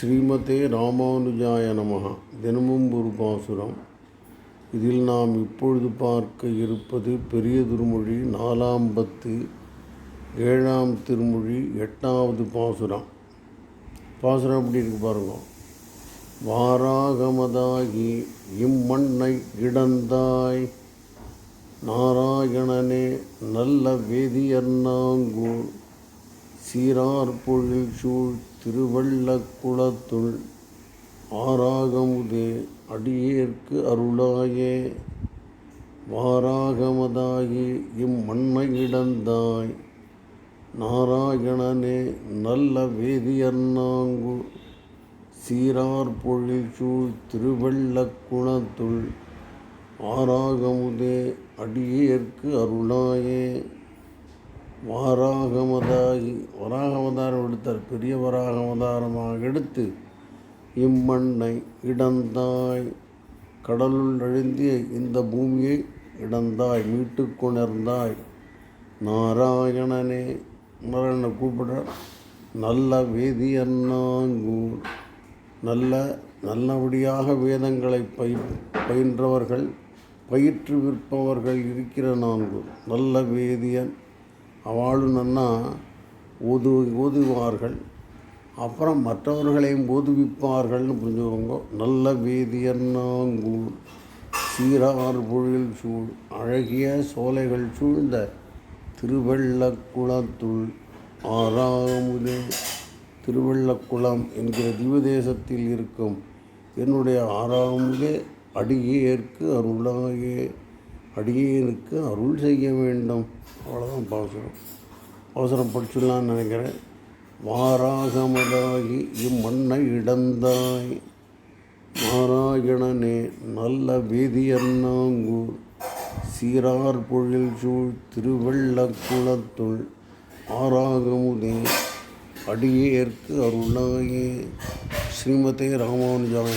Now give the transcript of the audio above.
ஸ்ரீமதே ராமானுஜாய நமஹ. தினமும் ஒரு பாசுரம். இதில் நாம் இப்பொழுது பார்க்க இருப்பது பெரிய திருமொழி நாலாம் பத்து ஏழாம் திருமொழி எட்டாவது பாசுரம். பாசுரம் எப்படி இருக்கு பாருங்க. வாராகமதாகி இம்மண்ணை இடந்தாய் நாராயணனே நல்ல வேதியர்நாங்கூர் சீரார் பொழில் சூழ் திருவள்ளக்குளத்துள் ஆராகமுதே அடியேற்கு அருளாயே. வாராகமதாகி இம்மண்ணை இழந்தாய் நாராயணனே நல்ல வேதியன்னாங்கு சீரார் பொழில் சூழ் திருவள்ளக்குளத்துள் ஆராகமுதே அடியேற்கு அருளாயே. வாராகமதாகி வராகமதாரம் எடுத்தார். பெரிய வராகமதாரமாக எடுத்து இம்மண்ணை இடந்தாய். கடலுள் அழுந்திய இந்த பூமியை இடந்தாய். மீட்டு கொணர்ந்தாய். நாராயணனே நாராயணனை கூப்பிடுறார் நல்ல வேதியன்னாங்கூர் நல்ல நல்லபடியாக வேதங்களை பய பயின்றவர்கள் பயிற்றுவிற்பவர்கள் இருக்கிற நான்கு நல்ல வேதியன் அவாளுன்னா ஓது ஊதுவார்கள். அப்புறம் மற்றவர்களையும் ஓதுவிப்பார்கள்னு புரிஞ்சுக்கோங்க. நல்ல வேதியன்னாங்கூர் சீரார் பொழில் சூழ் அழகிய சோலைகள் சூழ்ந்த திருவள்ளக்குளத்துள் ஆறாமுதே. திருவள்ளக்குளம் என்கிற திவதேசத்தில் இருக்கும். என்னுடைய ஆறாமுதே அடியேற்கு அருளாயே. அடியேனுக்கு அருள் செய்ய வேண்டும். அவ்வளோதான் பாசுரம். அவசரம் படிச்சுடலான்னு நினைக்கிறேன். வாராகமதாகி இம்மண்ணை இடந்தாய் நாராயணனே நல்ல வேதியன்னாங்கூர். சீரார் பொழில் சூழ் திருவள்ளக்குளத்துள் ஆராகமுதே அடியேற்கு அருளாயே. ஸ்ரீமதே ராமானுஜாய